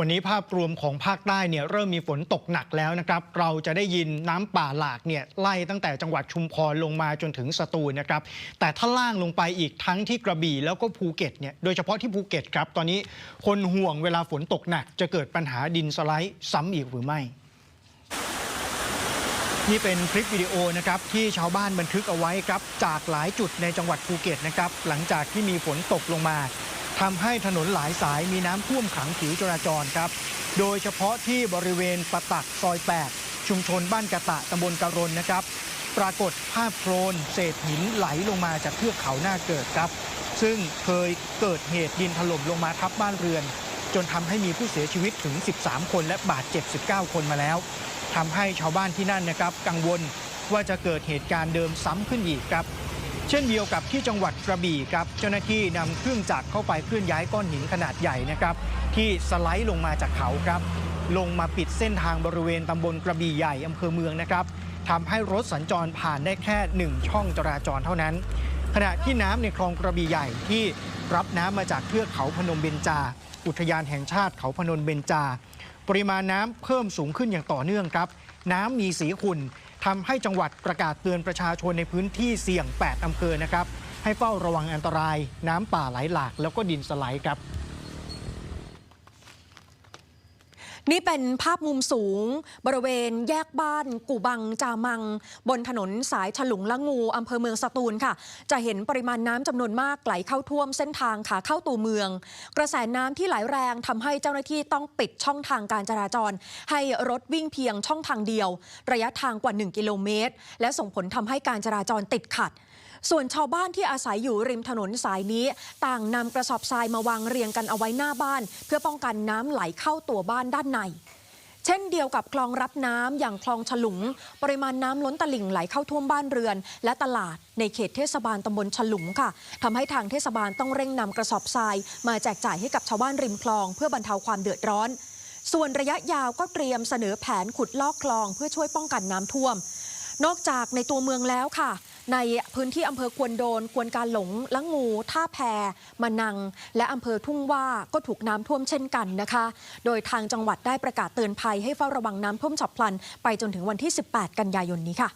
วันนี้ภาพรวมของภาคใต้เนี่ยเริ่มมีฝนตกหนักแล้วนะครับ เราจะได้ยินน้ำป่าหลากเนี่ยไล่ตั้งแต่จังหวัดชุมพรลงมาจนถึงสตูลนะครับ แต่ถ้าล่างลงไปอีกทั้งที่กระบี่แล้วก็ภูเก็ตเนี่ยโดยเฉพาะที่ภูเก็ตครับ ตอนนี้คนห่วงเวลาฝนตกหนัก จะเกิดปัญหาดินสไลด์ซ้ำอีกหรือไม่นี่เป็นคลิปวิดีโอนะครับที่ชาวบ้านบันทึกเอาไว้ครับจากหลายจุดในจังหวัดภูเก็ตนะครับหลังจากที่มีฝนตกลงมา ทำให้ถนนหลายสายมีน้ำท่วมขังผิวจราจรครับ โดยเฉพาะที่บริเวณปะตักซอย 8 ชุมชนบ้านกะตะตำบลกะรนนะครับ ปรากฏภาพโครนเศษหินไหลลงมาจากเทือกเขาหน้าเกิดครับ ซึ่งเคยเกิดเหตุดินถล่มลงมาทับบ้านเรือน จนทำให้มีผู้เสียชีวิตถึง 13 คนและบาดเจ็บ 19 คนมาแล้วทำให้ชาวบ้านที่นั่นนะครับ กังวลว่าจะเกิดเหตุการณ์เดิมซ้ำขึ้นอีกครับ เช่นเดียวกับที่จังหวัดกระบี่ครับ เจ้าหน้าที่นำเครื่องจักรเข้าไปเคลื่อนย้ายก้อนหินขนาดใหญ่นะครับ ที่สไลด์ลงมาจากเขาครับ ลงมาปิดเส้นทางบริเวณตำบลกระบี่ใหญ่อำเภอเมืองนะครับทำให้รถสัญจรผ่านได้แค่หนึ่งช่องจราจรเท่านั้น ขณะที่น้ำในคลองกระบี่ใหญ่ที่รับน้ำมาจากเทือกเขาพนมเบญจา อุทยานแห่งชาติเขาพนมเบญจา ปริมาณน้ำเพิ่มสูงขึ้นอย่างต่อเนื่องครับ น้ำมีสีขุ่น ทำให้จังหวัดประกาศเตือนประชาชนในพื้นที่เสี่ยง 8 อำเภอนะครับ ให้เฝ้าระวังอันตราย น้ำป่าไหลหลากแล้วก็ดินสไลด์ครับ นี่เป็นภาพมุมสูง บริเวณแยกบ้าน กู่บังจามัง บนถนนสายฉลุงละงูอำเภอเมืองสตูลค่ะ จะเห็นปริมาณน้ำจำนวนมากไหลเข้าท่วมเส้นทางขาเข้าตัวเมือง กระแสน้ำที่ไหลแรงทำให้เจ้าหน้าที่ต้องปิดช่องทางการจราจร ให้รถวิ่งเพียงช่องทางเดียว ระยะทางกว่า 1 กิโลเมตร และส่งผลทำให้การจราจรติดขัดส่วนชาวบ้านที่อาศัยอยู่ริมถนนสายนี้ ต่างนำกระสอบทรายมาวางเรียงกันเอาไว้หน้าบ้าน เพื่อป้องกันน้ำไหลเข้าตัวบ้านด้านใน เช่นเดียวกับคลองรับน้ำอย่างคลองฉลุง ปริมาณน้ำล้นตลิ่งไหลเข้าท่วมบ้านเรือน และตลาดในเขตเทศบาลตำบลฉลุงค่ะทำให้ทางเทศบาลต้องเร่งนำกระสอบทราย มาแจกจ่ายให้กับชาวบ้านริมคลอง เพื่อบรรเทาความเดือดร้อนส่วนระยะยาวก็เตรียมเสนอแผนขุดลอกคลองเพื่อช่วยป้องกันน้ำท่วม นอกจากในตัวเมืองแล้วค่ะ ในพื้นที่อำเภอควนโดน ควนกาหลงละงู ท่าแพมะนัง และอำเภอทุ่งว่าก็ถูกน้ำท่วมเช่นกันนะคะ โดยทางจังหวัดได้ประกาศเตือนภัยให้เฝ้าระวังน้ำท่วมฉับพลัน ไปจนถึงวันที่ 18 กันยายนนี้ค่ะ